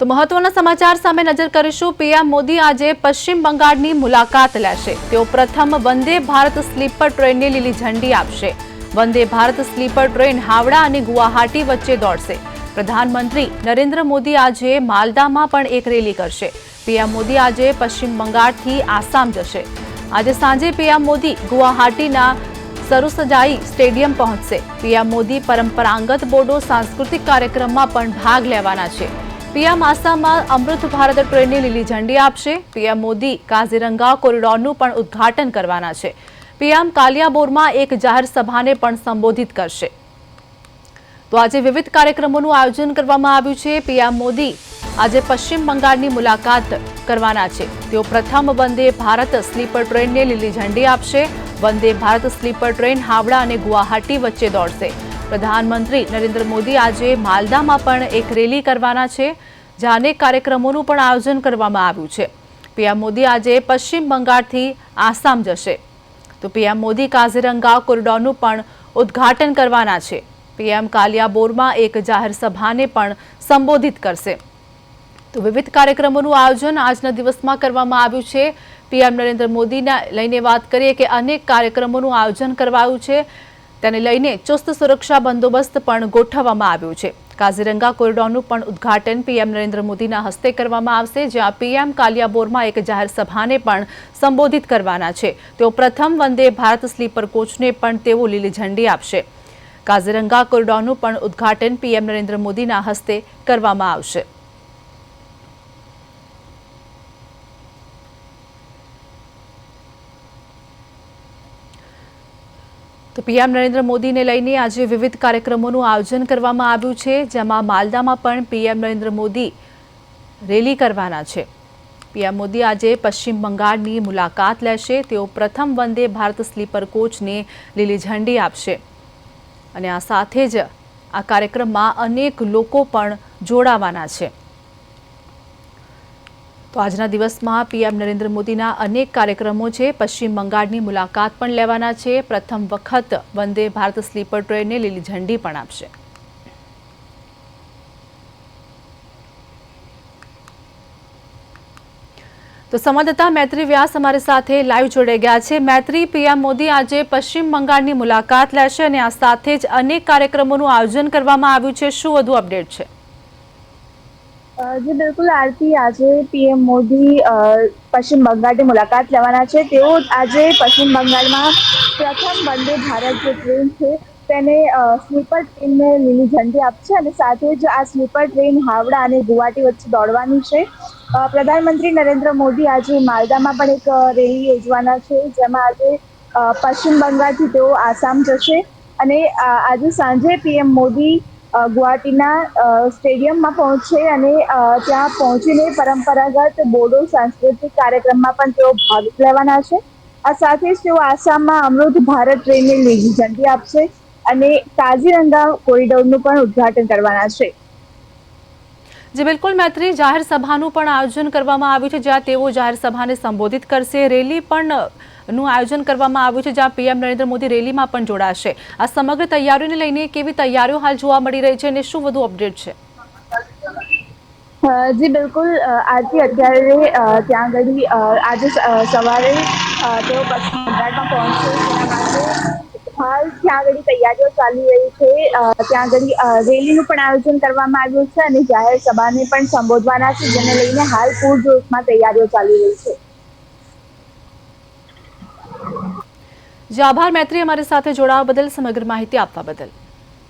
તો મહત્વના સમાચાર સામે નજર કરીશું. પીએમ મોદી આજે પશ્ચિમ બંગાળની મુલાકાત લેશે. તેઓ પ્રથમ વંદે ભારત સ્લીપર ટ્રેનને લીલી ઝંડી આપશે. વંદે ભારત સ્લીપર ટ્રેન હાવડા અને ગુવાહાટી વચ્ચે દોડશે. પ્રધાનમંત્રી નરેન્દ્ર મોદી આજે માલદામાં પણ એક રેલી કરશે. પીએમ મોદી આજે પશ્ચિમ બંગાળથી આસામ જશે. આજે સાંજે પીએમ મોદી ગુવાહાટીના સરુસજાઈ સ્ટેડિયમ પહોંચશે. પીએમ મોદી પરંપરાગત બોડો સાંસ્કૃતિક કાર્યક્રમમાં પણ ભાગ લેવાના છે. પીએમ આસામમાં અમૃત ભારત ટ્રેનને લીલી ઝંડી આપશે. પીએમ મોદી કાઝીરંગા કોરિડોરનું પણ ઉદ્ઘાટન કરવાના છે. પીએમ કાલિયાબોરમાં એક જાહેર સભાને પણ સંબોધિત કરશે. તો આજે વિવિધ કાર્યક્રમોનું આયોજન કરવામાં આવ્યું છે. પીએમ મોદી આજે પશ્ચિમ બંગાળની મુલાકાત કરવાના છે. તેઓ પ્રથમ વંદે ભારત સ્લીપર ટ્રેનને લીલી ઝંડી આપશે. વંદે ભારત સ્લીપર ટ્રેન હાવડા અને ગુવાહાટી વચ્ચે દોડશે. પ્રધાનમંત્રી નરેન્દ્ર મોદી આજે માલદામાં પણ એક રેલી કરવાના છે, જ્યાં અનેક કાર્યક્રમોનું પણ આયોજન કરવામાં આવ્યું છે. પીએમ મોદી આજે પશ્ચિમ બંગાળથી આસામ જશે. તો પીએમ મોદી કાઝીરંગા કોરિડોરનું પણ ઉદ્ઘાટન કરવાના છે. પીએમ કાલિયાબોરમાં એક જાહેર સભાને પણ સંબોધિત કરશે. તો વિવિધ કાર્યક્રમોનું આયોજન આજના દિવસમાં કરવામાં આવ્યું છે. પીએમ નરેન્દ્ર મોદીને લઈને વાત કરીએ કે અનેક કાર્યક્રમોનું આયોજન કરવાયું છે. તેને લઈને ચુસ્ત સુરક્ષા બંદોબસ્ત પણ ગોઠવવામાં આવ્યું છે. કાઝીરંગા કોરિડોરનું પણ ઉદ્ઘાટન પીએમ નરેન્દ્ર મોદીના હસ્તે કરવામાં આવશે, જ્યાં પીએમ કાલિયાબોરમાં એક જાહેર સભાને પણ સંબોધિત કરવાના છે. તેઓ પ્રથમ વંદે ભારત સ્લીપર કોચને પણ તેઓ લીલી ઝંડી આપશે. કાઝીરંગા કોરિડોરનું પણ ઉદ્ઘાટન પીએમ નરેન્દ્ર મોદીના હસ્તે કરવામાં આવશે. તો પીએમ નરેન્દ્ર મોદીને લઈને આજે વિવિધ કાર્યક્રમોનું આયોજન કરવામાં આવ્યું છે, જેમાં માલદામાં પણ પીએમ નરેન્દ્ર મોદી રેલી કરવાના છે. પીએમ મોદી આજે પશ્ચિમ બંગાળની મુલાકાત લેશે. તેઓ પ્રથમ વંદે ભારત સ્લીપર કોચને લીલી ઝંડી આપશે. અને આ સાથે જ આ કાર્યક્રમમાં અનેક લોકો પણ જોડાવાના છે. તો આજના દિવસમાં પીએમ નરેન્દ્ર મોદીના અનેક કાર્યક્રમો છે. પશ્ચિમ બંગાળની મુલાકાત પણ લેવાના છે. પ્રથમ વખત વંદે ભારત સ્લીપર ટ્રેનને લીલી ઝંડી પણ આપશે. તો સંવાદદાતા મૈત્રી વ્યાસ અમારી સાથે લાઈવ જોડાઈ ગયા છે. મૈત્રી, પીએમ મોદી આજે પશ્ચિમ બંગાળની મુલાકાત લેશે અને આ સાથે જ અનેક કાર્યક્રમોનું આયોજન કરવામાં આવ્યું છે. શું વધુ અપડેટ છે? જી બિલકુલ આરતી આજે પીએમ મોદી પશ્ચિમ બંગાળની મુલાકાત લેવાના છે. તેઓ આજે પશ્ચિમ બંગાળમાં પ્રથમ વંદે ભારત જે ટ્રેન છે, તેને સ્લીપર ટ્રેનને લીલી ઝંડી આપશે અને સાથે જ આ સ્લીપર ટ્રેન હાવડા અને ગુવાહાટી વચ્ચે દોડવાની છે. પ્રધાનમંત્રી નરેન્દ્ર મોદી આજે માલદામાં પણ એક રેલી યોજવાના છે, જેમાં આજે પશ્ચિમ બંગાળથી તેઓ આસામ જશે. અને આજે સાંજે પીએમ મોદી ગુવાહાટીના સ્ટેડિયમમાં પહોંચશે અને ત્યાં પહોંચીને પરંપરાગત બોડો સાંસ્કૃતિક કાર્યક્રમમાં પણ તેઓ ભાગ લેવાના છે. આ સાથે જ તેઓ આસામમાં અમૃત ભારત ટ્રેનને લીલી ઝંડી આપશે અને કાઝીરંગા કોરિડોરનું પણ ઉદ્ઘાટન કરવાના છે. જે, બિલકુલ મૈત્રી, જાહેર સભાનું પણ આયોજન કરવામાં આવ્યું છે, જ્યાં તેઓ જાહેર સભાને સંબોધિત કરશે. રેલી પણ નું આયોજન કરવામાં આવ્યું છે, જ્યાં પીએમ નરેન્દ્ર મોદી રેલીમાં પણ જોડાશે. આ સમગ્ર તૈયારીઓને લઈને કેવી તૈયારીઓ હાલ જોવા મળી રહી છે અને શું વધુ અપડેટ છે? જી, બિલકુલ આજથી અત્યારે ત્યાં આગળ આજે સવારે તેઓ પશ્ચિમ પહોંચશે હાલ ત્યાં આગળ તૈયારીઓ ચાલી રહી છે. ત્યાં આગળ રેલીનું પણ આયોજન કરવામાં આવ્યું છે અને જાહેર સભાને પણ સંબોધવાના છે, જેને લઈને હાલ પૂરજોશમાં તૈયારીઓ ચાલી રહી છે. જે, આભાર, મૈત્રી, અમારી સાથે જોડાવા બદલ સમગ્ર માહિતી આપવા બદલ.